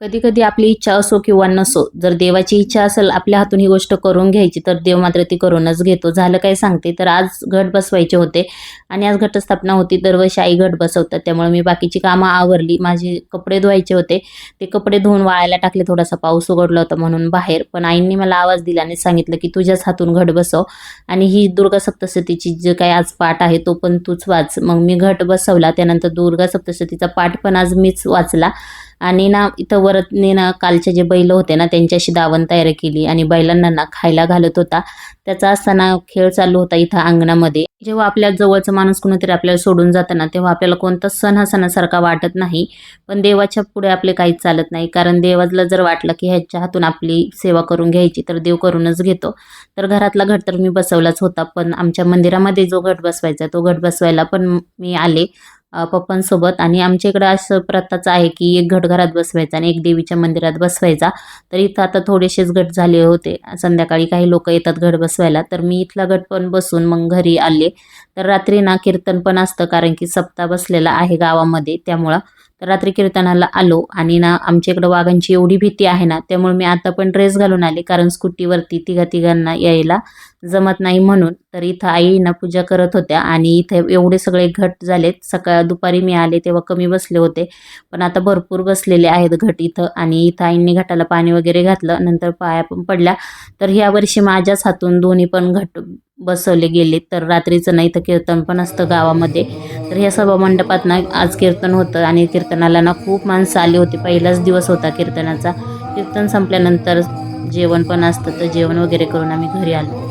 कधी कधी आपली इच्छा असो किंवा नसो जर देवाची इच्छा असेल आपल्या हातून ही गोष्ट करून घ्यायची तर देव मात्र ती करूनच घेतो. झालं काय सांगते तर आज घट बसवायचे होते आणि आज घटस्थापना होती. दरवर्षी आई घट बसवतात. त्यामुळे मी बाकीची कामं आवरली. माझे कपडे धुवायचे होते. ते कपडे धुवून वाळायला टाकले. थोडासा पाऊस उघडला होता म्हणून बाहेर. पण आईंनी मला आवाज दिला आणि सांगितलं की तुझ्याच हातून घट बसव. आणि ही दुर्गा सप्तशतीची जे काही आज पाठ आहे तो पण तूच वाच. मग मी घट बसवला. त्यानंतर दुर्गा सप्तशतीचा पाठ पण आज मीच वाचला. आणि ना इथं वरतने ना कालचे जे बैल होते ना त्यांच्याशी दावण तयारी केली आणि बैलांना ना खायला घालत होता. त्याचा असताना खेळ चालू होता इथं अंगणामध्ये. जेव्हा आपल्या जवळचा माणूस कोणीतरी आपल्याला सोडून जाताना तेव्हा आपल्याला कोणता सण हा सणासारखा वाटत नाही. पण देवाच्या पुढे आपले काहीच चालत नाही. कारण देवाला जर वाटलं की ह्याच्या हातून आपली सेवा करून घ्यायची तर देव करूनच घेतो. तर घरातला घट तर मी बसवलाच होता. पण आमच्या मंदिरामध्ये जो घट बसवायचा तो घट बसवायला पण मी आले. पप्पांसोबत. आणि आमच्या इकडं असं प्रथाच आहे की एक घट घरात बसवायचा आणि एक देवीच्या मंदिरात बसवायचा. तर इथं आता थोडेसेच घट झाले होते. संध्याकाळी काही लोक येतात घट बसवायला. तर मी इथला घट पण बसून मग घरी आले. तर रात्री ना कीर्तन पण असतं कारण की सप्ताह बसलेला आहे गावामध्ये त्यामुळं. तर रात्री कीर्तनाला आलो आणि ना आमच्या इकडं वाघांची एवढी भीती आहे ना त्यामुळे मी आता पण ड्रेस घालून आले कारण स्कूटीवरती तिघा तिघांना यायला जमत नाही म्हणून. तर इथं आई ना पूजा करत होत्या आणि इथे एवढे सगळे घट झालेत. सकाळ दुपारी मी आले तेव्हा कमी बसले होते. पण आता भरपूर बसलेले आहेत घट इथं आणि इथं आईंनी घटाला पाणी वगैरे घातलं. नंतर पाया पण पडल्या. तर ह्या वर्षी माझ्याच हातून दोन्ही पण घट बसवले गेले. तर रात्रीचं नाही तर कीर्तन पण असतं गावामध्ये. तर ह्या सभा मंडपात ना आज कीर्तन होतं आणि कीर्तनाला ना खूप माणसं आली होती. पहिलाच दिवस होता कीर्तनाचा. कीर्तन संपल्यानंतर जेवण पण असतं. तर जेवण वगैरे करून आम्ही घरी आलो.